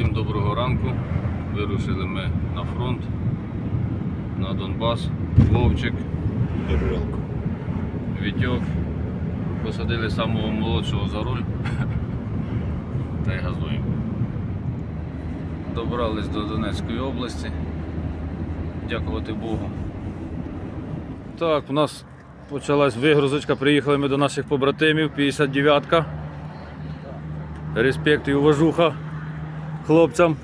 Всім доброго ранку. Вирушили ми на фронт, на Донбас, Вовчик, Вітьок. Посадили самого молодшого за руль та й газуємо. Добрались до Донецької області. Дякувати Богу. Так, у нас почалась вигрузочка. Приїхали ми до наших побратимів, 59-ка. Респект і уважуха хлопцям.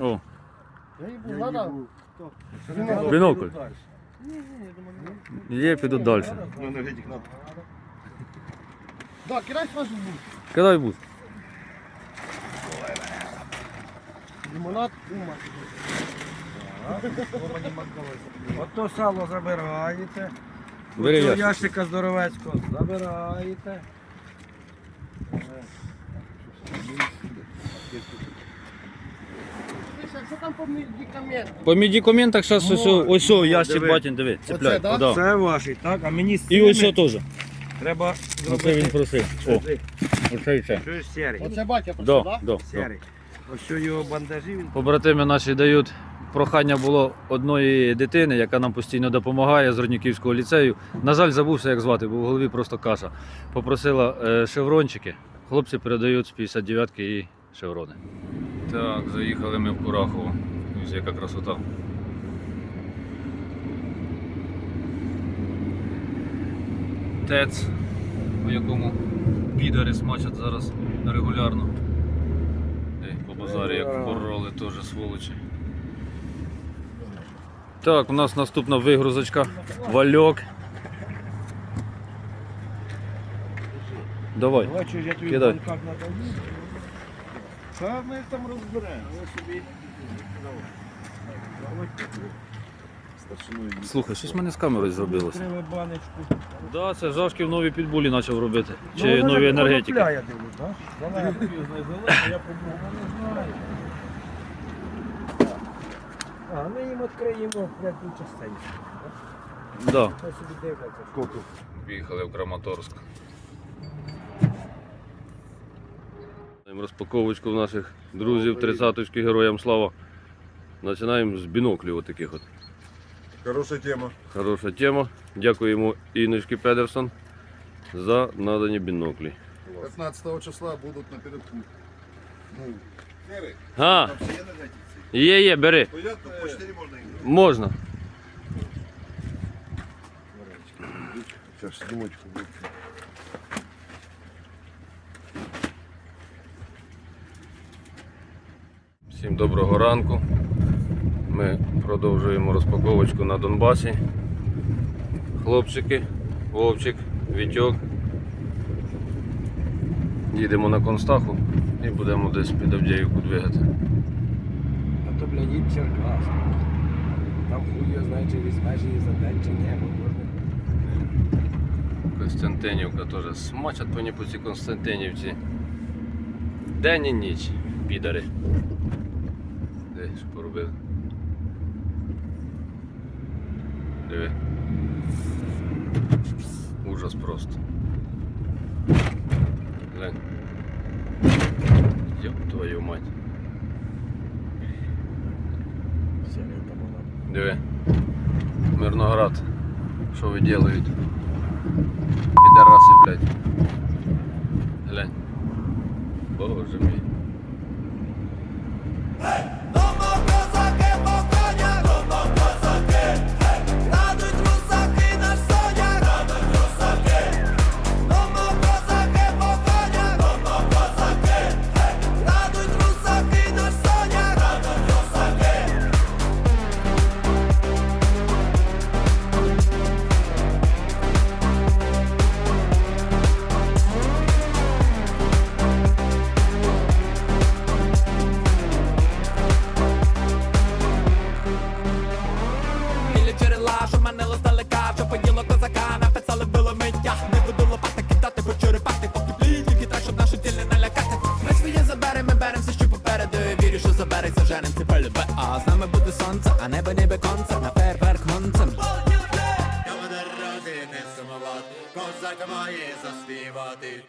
О, бінокль. Є, піду далі. Да, кидай сразу в. Кидай бус. Лимонад, ума. Ото сало забираєте. Бери ящик. ящика здоровецького забираєте. Що там по медикаментам? По медикаментах зараз ось, о- ось о, ящик диви. батін, диви, цепляй. да? Да. Це ваші, так? А мені з І ось о теж. треба Ну, це він зробити. просив. О, оце і це. Чуєш сірий? Оце батя Да, просив, да? да, да. Сірий. Ось що його бандажі він. Побратими наші дають. Прохання було одної дитини, яка нам постійно допомагає з Родніківського ліцею. На жаль, забувся, як звати, бо в голові просто каша. Попросила е, шеврончики. Хлопці передають з 59-ки і шеврони. Так, заїхали ми в Курахово. Ось яка красота. ТЕЦ, у якому підари смачать зараз регулярно. Ей, по базарі як пороли теж сволочі. Так, у нас наступна вигрузочка. Вальок. Давай. Кидай. Та ми там розберемо. Слухай, щось в мене з камерою зробилося. Відкрили баночку. Да, це Жашків нові підбулі почав робити. Чи Ну, вона нові енергетики. конопля, я дивлюсь, так? Вона я не знаю. А, ми їм відкриємо п'яту частину. Да. Хай собі дивляться. Поїхали в Краматорськ. Розпаковочку в наших друзів, тридцяточки героям слава. Починаємо з біноклів отаких от. Хорошая тема. Хороша тема. Дякуємо Іночки Педерсон за надані біноклі. 15 числа будут на передку. Ну, А, є, є, бери. То я, то по 4 можно играть. Можна. Сейчас, сумочку будет. Всім доброго ранку. Ми продовжуємо розпаковочку на Донбасі. Хлопчики, Вовчик, Вітьок. Їдемо на Констаху і будемо десь під Авдіївку двигати. А то, блядь, їм Черкас. Там хуй знає, чи візьмеш її за день, чи ні. Костянтинівка теж смачать по по цій Константинівці. День і ніч, підари. Що поробили? Диви. Ужас просто. Глянь. Йоп твою мать. Диви. Мирноград. Що ви делають? Підараси, блядь. Глянь. Боже мій. Гей!